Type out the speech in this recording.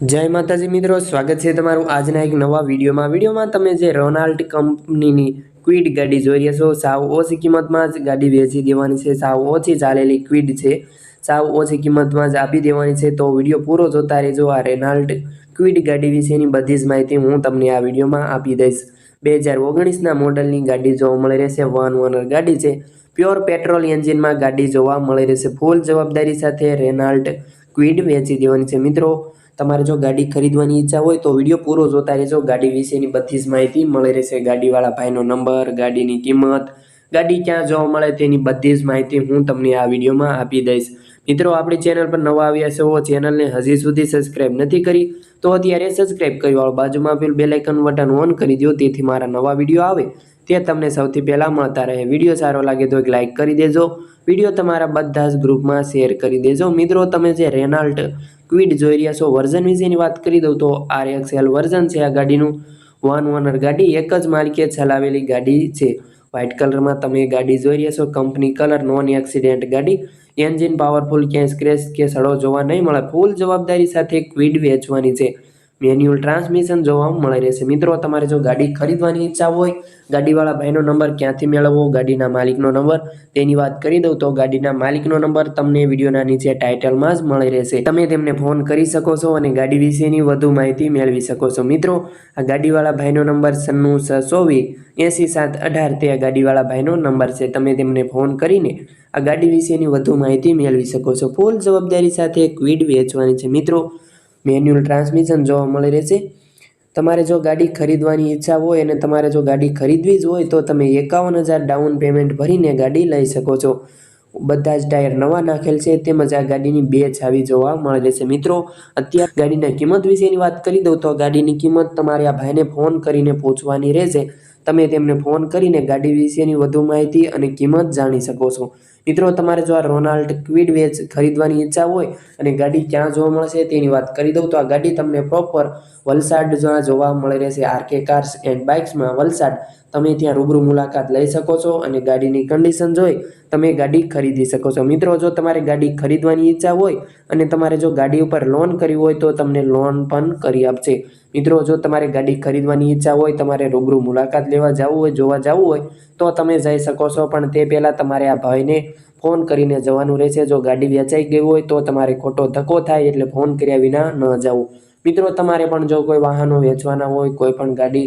જય માતાજી મિત્રો, સ્વાગત છે તમારું આજના એક નવા વિડીયોમાં. વિડીયોમાં તમે જે રોનાલ્ડ કંપનીની ક્વિડ ગાડી જોઈ રહ્યા છો, સાવ ઓછી કિંમતમાં જ ગાડી વેચી દેવાની છે, સાવ ઓછી ચાલેલી ક્વિડ છે, સાવ ઓછી કિંમતમાં જ આપી દેવાની છે. તો વીડિયો પૂરો જોતા રહેજો. આ રેનાલ્ડ ક્વિડ ગાડી વિશેની બધી જ માહિતી હું તમને આ વિડીયોમાં આપી દઈશ. બે હજાર ઓગણીસના મોડલની ગાડી જોવા મળી રહેશે. વન ઓનર ગાડી છે. પ્યોર પેટ્રોલ એન્જિનમાં ગાડી જોવા મળી રહેશે. ફૂલ જવાબદારી સાથે રેનાલ્ડ ક્વિડ વેચી દેવાની છે. મિત્રો, તમારે જો ગાડી ખરીદવાની ઈચ્છા હોય તો વીડિયો પૂરો જોતા રહેજો. ગાડી વિશેની બધી જ માહિતી મળી રહેશે. ગાડીવાળા ભાઈનો નંબર, ગાડીની કિંમત, ગાડી ક્યાં જોવા મળે તેની બધી જ માહિતી હું તમને આ વિડીયોમાં આપી દઈશ. મિત્રો, આપણી ચેનલ પર નવા આવ્યા છો ચેનલને હજી સુધી સબસ્ક્રાઈબ નથી કરી, તો અત્યારે સબસ્ક્રાઈબ કરી વાળો બાજુમાં આપેલું બેલાઇકન બટન ઓન કરી દો, તેથી મારા નવા વીડિયો આવે, તે તમને સૌથી પહેલાં મળતા રહે. વીડિયો સારો લાગે તો એક લાઇક કરી દેજો વીડિયો તમારા બધા જ ગ્રુપમાં શેર કરી દેજો. મિત્રો, તમે જે રેનાલ્ટ ક્વિડ જોઈ રહ્યા છો વર્ઝન વિશેની વાત કરી દઉં તો આર એક્સએલ વર્ઝન છે આ ગાડીનું. વન ઓનર ગાડી, એક જ માલિકે ચલાવેલી ગાડી છે. વ્હાઇટ કલરમાં તમે ગાડી જોઈ રહ્યા છો કંપની કલર નોન એક્સિડેન્ટ ગાડી. એન્જિન પાવરફુલ ક્યાંય સ્ક્રેચ કે સડો જોવા નહીં મળે. ફૂલ જવાબદારી સાથે ક્વિડ વેચવાની છે. મેન્યુઅલ ટ્રાન્સમિશન જોવા મળી રહેશે. મિત્રો, તમારે જો ગાડી ખરીદવાની ઈચ્છા હોય, ગાડીવાળા ભાઈનો નંબર ક્યાંથી મેળવવો, ગાડીના માલિકનો નંબર, તેની વાત કરી દઉં તો ગાડીના માલિકનો નંબર તમને વિડીયોના નીચે ટાઇટલમાં જ મળી રહેશે. તમે તેમને ફોન કરી શકો છો અને ગાડી વિશેની વધુ માહિતી મેળવી શકો છો. મિત્રો, આ ગાડીવાળા ભાઈનો નંબર સન્નું છ એંસી સાત અઢાર તે આ ગાડીવાળા ભાઈનો નંબર છે. તમે તેમને ફોન કરીને આ ગાડી વિશેની વધુ માહિતી મેળવી શકો છો. ફૂલ જવાબદારી સાથે ક્વિડ વેચવાની છે. મિત્રો મેન્યુઅલ ટ્રાન્સમિશન જોવા મળી રહેશે. તમારે જો ગાડી ખરીદવાની ઈચ્છા હોય અને તમારે જો ગાડી ખરીદવી જ હોય તો તમે એકાવન હજાર ડાઉન પેમેન્ટ ભરીને ગાડી લઈ શકો છો. બધા જ ટાયર નવા નાખેલ છે, તેમજ આ ગાડીની બે ચાવી જોવા મળે છે મિત્રો, અત્યારે ગાડીના કિંમત વિશેની વાત કરી દઉં તો ગાડીની કિંમત તમારે આ ભાઈને ફોન કરીને પૂછવાની રહેશે. તમે તેમને ફોન કરીને ગાડી વિશેની વધુ માહિતી અને કિંમત જાણી શકો છો. મિત્રો, તમારે જો આ રોનાલ્ડ ક્વિડ વેચ ખરીદવાની ઈચ્છા હોય અને ગાડી ક્યાં જોવા મળશે તેની વાત કરી દઉં, તો આ ગાડી તમને પ્રોપર વલસાડ જોવા મળી રહેશે. આરકે કાર્સ એન્ડ બાઇક્સમાં વલસાડ તમે ત્યાં રૂબરૂ મુલાકાત લઈ શકો છો અને ગાડીની કન્ડિશન જોઈ તમે ગાડી ખરીદી શકો છો. મિત્રો, જો તમારે ગાડી ખરીદવાની ઈચ્છા હોય અને તમારે જો ગાડી ઉપર લોન કરવી હોય તો તમને લોન પણ કરી આપશે. મિત્રો, જો તમારે ગાડી ખરીદવાની ઈચ્છા હોય, તમારે રૂબરૂ મુલાકાત લેવા જવું હોય, જોવા જવું હોય, તો તમે જઈ શકો છો. પણ તે પહેલાં તમારે આ ભાઈને ફોન કરીને જવાનું રહેશે. જો ગાડી વેચાઈ ગઈ હોય, તો તમારે ખોટો ધક્કો થાય એટલે ફોન કર્યા વિના ન જવું. મિત્રો, તમારે પણ જો કોઈ વાહનો વેચવાના હોય, કોઈ પણ ગાડી